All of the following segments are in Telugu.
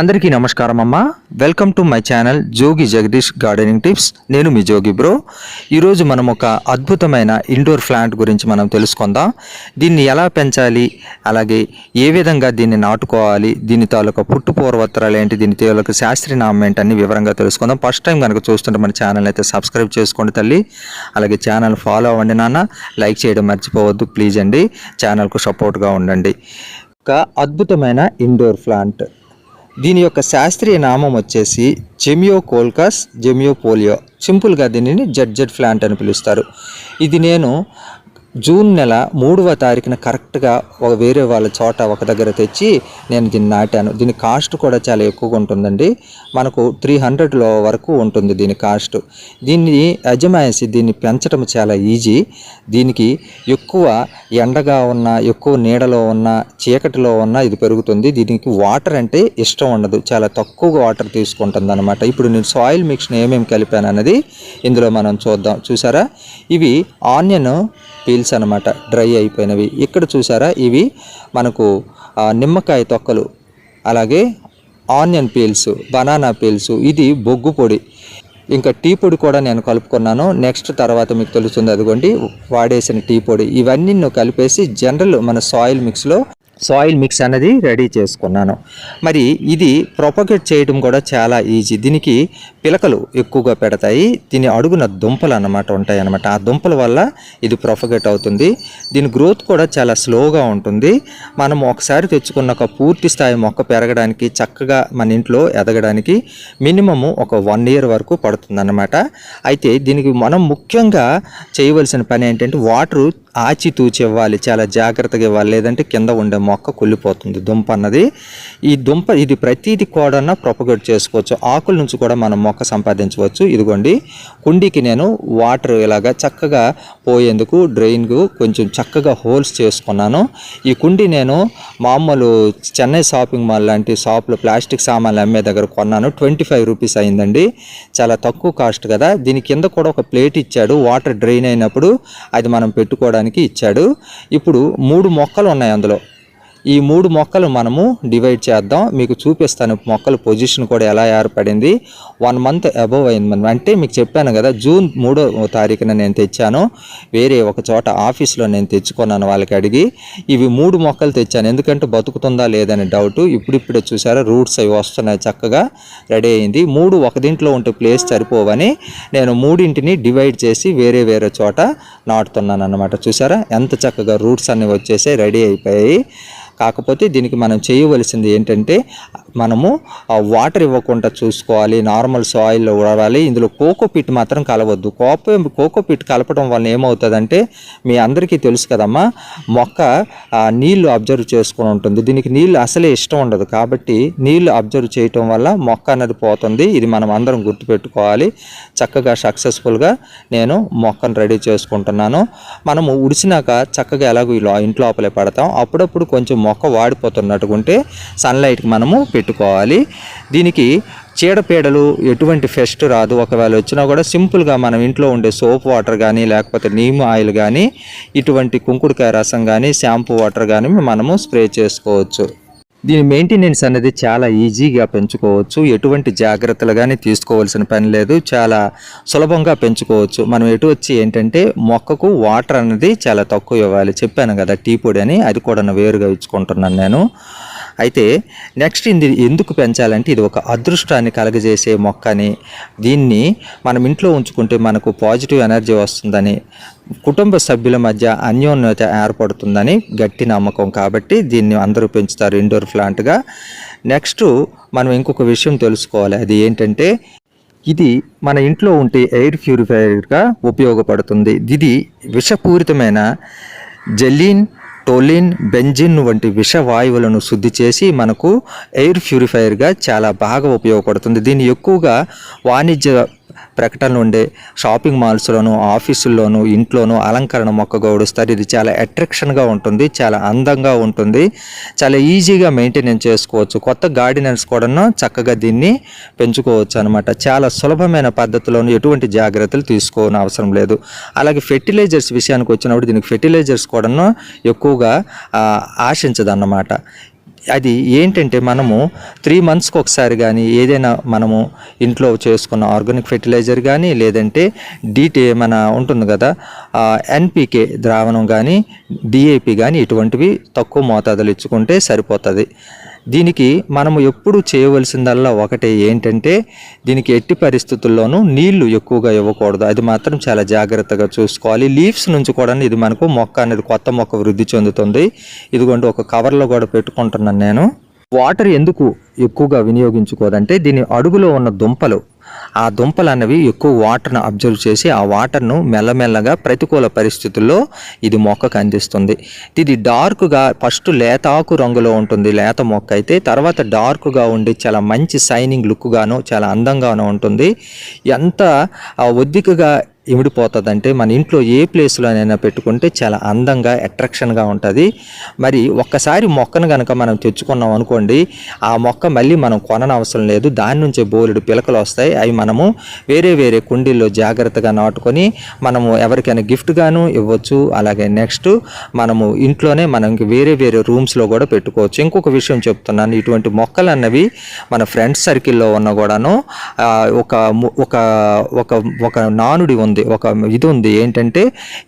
అందరికీ నమస్కారం అమ్మ. Welcome to my channel Jogi Jagadish gardening tips నేను మీ జోగి బ్రో ఈరోజు మనం ఒక అద్భుతమైన ఇండోర్ ప్లాంట్ గురించి మనం తెలుసుకుందాం. దీన్ని ఎలా పెంచాలి? అలాగే ఏ విధంగా దీన్ని నాటుకోవాలి? దీని తాలూకా పుట్టు పూర్వత్తరాలు ఏంటి? దీని తాలూకా శాస్త్రీయ నామం ఏంటి? అన్ని వివరంగా తెలుసుకుందాం. ఫస్ట్ టైం కనుక చూస్తుంటే మన ఛానల్ అయితే సబ్స్క్రైబ్ చేసుకోండి తల్లి. అలాగే ఛానల్ ఫాలో అవ్వండి నాన్న. లైక్ చేయడం మర్చిపోవద్దు ప్లీజ్ అండి. ఛానల్కు సపోర్ట్గా ఉండండి. ఒక అద్భుతమైన ఇండోర్ ప్లాంట్ దీని యొక్క శాస్త్రీయ నామం వచ్చేసి జెమియో కోల్కాస్ జెమియో పోలియో సింపుల్గా దీనిని జెడ్ జెడ్ ప్లాంట్ అని పిలుస్తారు. ఇది నేను జూన్ నెల మూడవ తారీఖున కరెక్ట్గా ఒక వేరే వాళ్ళ చోట ఒక దగ్గర తెచ్చి నేను దీన్ని నాటాను. దీని కాస్ట్ కూడా చాలా ఎక్కువగా ఉంటుందండి. మనకు త్రీ హండ్రెడ్లో వరకు ఉంటుంది దీని కాస్ట్ దీన్ని యజమాయిసి దీన్ని పెంచడం చాలా ఈజీ దీనికి ఎక్కువ ఎండగా ఉన్న ఎక్కువ నీడలో ఉన్న చీకటిలో ఉన్న ఇది పెరుగుతుంది. దీనికి వాటర్ అంటే ఇష్టం ఉండదు. చాలా తక్కువగా వాటర్ తీసుకుంటుంది అనమాట ఇప్పుడు నేను సాయిల్ మిక్స్ని ఏమేమి కలిపాను అన్నది ఇందులో మనం చూద్దాం. చూసారా? ఇవి ఆనియన్ పీల్స్ అనమాట డ్రై అయిపోయినవి. ఇక్కడ చూసారా? ఇవి మనకు నిమ్మకాయ తొక్కలు. అలాగే ఆనియన్ పీల్స్ బనానా పీల్స్ ఇది బొగ్గు పొడి. ఇంకా టీ పొడి కూడా నేను కలుపుకున్నాను. నెక్స్ట్ తర్వాత మీకు తెలుస్తుంది అదిగోండి వాడేసిన టీ పొడి. ఇవన్నీ నువ్వు కలిపేసి జనరల్ మన సాయిల్ మిక్స్లో సాయిల్ మిక్స్ అనేది రెడీ చేసుకున్నాను. మరి ఇది ప్రొపగేట్ చేయడం కూడా చాలా ఈజీ. దీనికి పిలకలు ఎక్కువగా పెడతాయి. దీని అడుగున దుంపలు అన్నమాట ఉంటాయి అన్నమాట. ఆ దుంపల వల్ల ఇది ప్రొపగేట్ అవుతుంది. దీని గ్రోత్ కూడా చాలా స్లోగా ఉంటుంది. మనం ఒకసారి తెచ్చుకున్న ఒక పూర్తి స్థాయి మొక్క పెరగడానికి చక్కగా మన ఇంట్లో ఎదగడానికి మినిమము ఒక వన్ ఇయర్ వరకు పడుతుంది అయితే దీనికి మనం ముఖ్యంగా చేయవలసిన పని ఏంటంటే వాటర్ ఆచితూచి ఇవ్వాలి చాలా జాగ్రత్తగా ఇవ్వాలి. లేదంటే కింద ఉండే మొక్క కుళ్ళిపోతుంది దుంప అన్నది. ఈ దుంప ఇది ప్రతిది కూడా ప్రొపగేట్ చేసుకోవచ్చు. ఆకుల నుంచి కూడా మనం మొక్క సంపాదించవచ్చు. ఇదిగోండి కుండీకి నేను వాటర్ ఇలాగా చక్కగా పోయేందుకు డ్రైన్కు కొంచెం చక్కగా హోల్స్ చేసుకున్నాను. ఈ కుండీ నేను మామూలు చెన్నై షాపింగ్ మాల్ లాంటి షాప్లో ప్లాస్టిక్ సామాన్లు అమ్మే దగ్గర కొన్నాను. ట్వంటీ ఫైవ్ రూపీస్ అయిందండి. చాలా తక్కువ కాస్ట్ కదా. దీని కింద కూడా ఒక ప్లేట్ ఇచ్చాడు. వాటర్ డ్రైన్ అయినప్పుడు అది మనం పెట్టుకోవడానికి ఇచ్చాడు. ఇప్పుడు మూడు మొక్కలు ఉన్నాయి అందులో. ఈ మూడు మొక్కలు మనము డివైడ్ చేద్దాం. మీకు చూపిస్తాను మొక్కల పొజిషన్ కూడా ఎలా ఏర్పడింది. వన్ మంత్ అబవ్ అయింది మనం. అంటే మీకు చెప్పాను కదా జూన్ మూడో తారీఖున నేను తెచ్చాను. వేరే ఒక చోట ఆఫీస్లో నేను తెచ్చుకున్నాను వాళ్ళకి అడిగి. ఇవి మూడు మొక్కలు తెచ్చాను. ఎందుకంటే బతుకుతుందా లేదని డౌట్ ఇప్పుడిప్పుడే చూసారా రూట్స్ అవి వస్తున్నాయి చక్కగా రెడీ అయింది. మూడు ఒక దీంట్లో ఉంటే ప్లేస్ సరిపోవని నేను మూడింటిని డివైడ్ చేసి వేరే వేరే చోట నాటుతున్నాను అన్నమాట. చూసారా ఎంత చక్కగా రూట్స్ అన్నీ వచ్చేసి రెడీ అయిపోయాయి. కాకపోతే దీనికి మనం చేయవలసింది ఏంటంటే మనము వాటర్ ఇవ్వకుండా చూసుకోవాలి నార్మల్ సాయిల్లో ఉడవాలి ఇందులో కోకో పిట్ మాత్రం కలవద్దు. కోకో కోకో పిట్ కలపడం వల్ల ఏమవుతుందంటే మీ అందరికీ తెలుసు కదమ్మా మొక్క నీళ్ళు అబ్జర్వ్ చేసుకుని ఉంటుంది. దీనికి నీళ్ళు అసలే ఇష్టం ఉండదు. కాబట్టి నీళ్ళు అబ్జర్వ్ చేయటం వల్ల మొక్క అనేది పోతుంది. ఇది మనం అందరం గుర్తుపెట్టుకోవాలి. చక్కగా సక్సెస్ఫుల్గా నేను మొక్కను రెడీ చేసుకుంటున్నాను. మనము ఉడిసినాక చక్కగా ఎలాగో ఇంట్లోపలే ఇంట్లో లోపలే పడతాం. అప్పుడప్పుడు కొంచెం మొక్క వాడిపోతున్నట్టుకుంటే సన్లైట్కి మనము పెట్టుకోవాలి. దీనికి చీడపీడలు ఎటువంటి ఫెస్ట్ రాదు. ఒకవేళ వచ్చినా కూడా సింపుల్గా మనం ఇంట్లో ఉండే సోప్ వాటర్ కానీ లేకపోతే నీమ్ ఆయిల్ కానీ ఇటువంటి కుంకుడుకాయ రసం కానీ షాంపూ వాటర్ కానీ మనము స్ప్రే చేసుకోవచ్చు. దీని మెయింటెనెన్స్ అనేది చాలా ఈజీగా పెంచుకోవచ్చు. ఎటువంటి జాగ్రత్తలు కానీ తీసుకోవాల్సిన పని లేదు. చాలా సులభంగా పెంచుకోవచ్చు. మనం ఎటు వచ్చి ఏంటంటే మొక్కకు వాటర్ అనేది చాలా తక్కువ ఇవ్వాలి. చెప్పాను కదా టీ పొడి అని. అది కూడా వేరుగా ఇచ్చుకుంటున్నాను నేను. అయితే నెక్స్ట్ ఇది ఎందుకు పెంచాలంటే ఇది ఒక అదృష్టాన్ని కలగజేసే మొక్కని దీన్ని మనం ఇంట్లో ఉంచుకుంటే మనకు పాజిటివ్ ఎనర్జీ వస్తుందని కుటుంబ సభ్యుల మధ్య అన్యోన్యత ఏర్పడుతుందని గట్టి నమ్మకం కాబట్టి దీన్ని అందరూ పెంచుతారు ఇండోర్ ప్లాంట్గా నెక్స్ట్ మనం ఇంకొక విషయం తెలుసుకోవాలి. అది ఏంటంటే ఇది మన ఇంట్లో ఉంటే ఎయిర్ ప్యూరిఫైయర్గా ఉపయోగపడుతుంది. ఇది విషపూరితమైన జెల్లీన్ టోలిన్ బెంజిన్ వంటి విష వాయువులను శుద్ధి చేసి మనకు ఎయిర్ ప్యూరిఫైయర్గా చాలా బాగా ఉపయోగపడుతుంది. దీన్ని ఎక్కువగా వాణిజ్య ప్రకటనలు ఉండే షాపింగ్ మాల్స్లోను ఆఫీసుల్లోను ఇంట్లోనూ అలంకరణ మొక్క గౌడుస్తారు ఇది చాలా అట్రాక్షన్గా ఉంటుంది చాలా అందంగా ఉంటుంది. చాలా ఈజీగా మెయింటెనెన్స్ చేసుకోవచ్చు. కొత్త గార్డెనర్స్ కూడా చక్కగా దీన్ని పెంచుకోవచ్చు అనమాట చాలా సులభమైన పద్ధతిలోను ఎటువంటి జాగ్రత్తలు తీసుకోని అవసరం లేదు. అలాగే ఫెర్టిలైజర్స్ విషయానికి వచ్చినప్పుడు దీనికి ఫెర్టిలైజర్స్ కూడా ఎక్కువగా ఆశించదన్నమాట. అది ఏంటంటే మనము త్రీ మంత్స్కి ఒకసారి కానీ ఏదైనా మనము ఇంట్లో చేసుకున్న ఆర్గానిక్ ఫెర్టిలైజర్ కానీ లేదంటే డీటీ మన ఉంటుంది కదా ఎన్పికే ద్రావణం కానీ డిఏపి కానీ ఇటువంటివి తక్కువ మోతాదులు ఇచ్చుకుంటే సరిపోతుంది. దీనికి మనము ఎప్పుడు చేయవలసిందల్లా ఒకటే ఏంటంటే దీనికి ఎట్టి పరిస్థితుల్లోనూ నీళ్ళు ఎక్కువగా ఇవ్వకూడదు. అది మాత్రం చాలా జాగ్రత్తగా చూసుకోవాలి. లీవ్స్ నుంచి కూడా ఇది మనకు మొక్క అనేది కొత్త మొక్క వృద్ధి చెందుతుంది. ఇదిగోండి ఒక కవర్లో కూడా పెట్టుకుంటున్నాను నేను. వాటర్ ఎందుకు ఎక్కువగా వినియోగించుకోదంటే దీని అడుగులో ఉన్న దుంపలు ఆ దుంపలు అనేవి ఎక్కువ వాటర్ను అబ్జర్వ్ చేసి ఆ వాటర్ను మెల్లమెల్లగా ప్రతికూల పరిస్థితుల్లో ఇది మొక్కకు అందిస్తుంది. ఇది డార్క్గా ఫస్ట్ లేత ఆకు రంగులో ఉంటుంది లేత మొక్క అయితే తర్వాత డార్క్గా ఉండి చాలా మంచి షైనింగ్ లుక్గాను చాలా అందంగానూ ఉంటుంది. ఎంత ఒద్దికగా ఇమిడిపోతుందంటే మన ఇంట్లో ఏ ప్లేస్లోనైనా పెట్టుకుంటే చాలా అందంగా అట్రాక్షన్గా ఉంటుంది. మరి ఒక్కసారి మొక్కను కనుక మనం తెచ్చుకున్నాం అనుకోండి ఆ మొక్క మళ్ళీ మనం కొననవసరం లేదు. దాని నుంచే బోలెడు పిలకలు వస్తాయి. అవి మనము వేరే వేరే కుండీల్లో జాగ్రత్తగా నాటుకొని మనము ఎవరికైనా గిఫ్ట్గాను ఇవ్వచ్చు. అలాగే నెక్స్ట్ మనము ఇంట్లోనే మనం వేరే వేరే రూమ్స్లో కూడా పెట్టుకోవచ్చు. ఇంకొక విషయం చెప్తున్నాను. ఇటువంటి మొక్కలు అన్నవి మన ఫ్రెండ్స్ సర్కిల్లో ఉన్న కూడాను ఒక ఒక ఒక ఒక నానుడి ఉంది ఒక ఇది ఉంది ఏంటంటే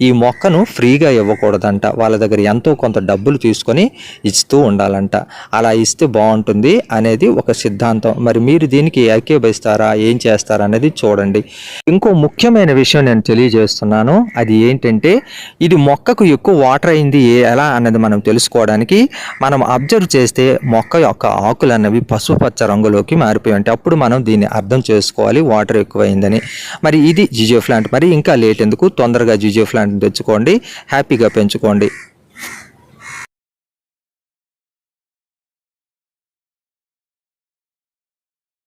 ఈ మొక్కను ఫ్రీగా ఇవ్వకూడదంట. వాళ్ళ దగ్గర ఎంతో కొంత డబ్బులు తీసుకొని ఇస్తూ ఉండాలంట. అలా ఇస్తే బాగుంటుంది అనేది ఒక సిద్ధాంతం. మరి మీరు దీనికి ఏకీభవిస్తారా? ఏం చేస్తారు? అనేది చూడండి. ఇంకో ముఖ్యమైన విషయం నేను తెలియజేస్తున్నాను. అది ఏంటంటే ఇది మొక్కకు ఎక్కువ వాటర్ అయింది ఎలా అన్నది మనం తెలుసుకోవడానికి మనం అబ్జర్వ్ చేస్తే మొక్క యొక్క ఆకులు అన్నవి పసుపచ్చ రంగులోకి మారిపోయి ఉంటాయి. అప్పుడు మనం దీన్ని అర్థం చేసుకోవాలి వాటర్ ఎక్కువైందని. మరి ఇది జిజియో ప్లాంట్. మరి ఇంకా లేట్ ఎందుకు? తొందరగా జిజియో ప్లాంట్ తెచ్చుకోండి. హ్యాపీగా పెంచుకోండి.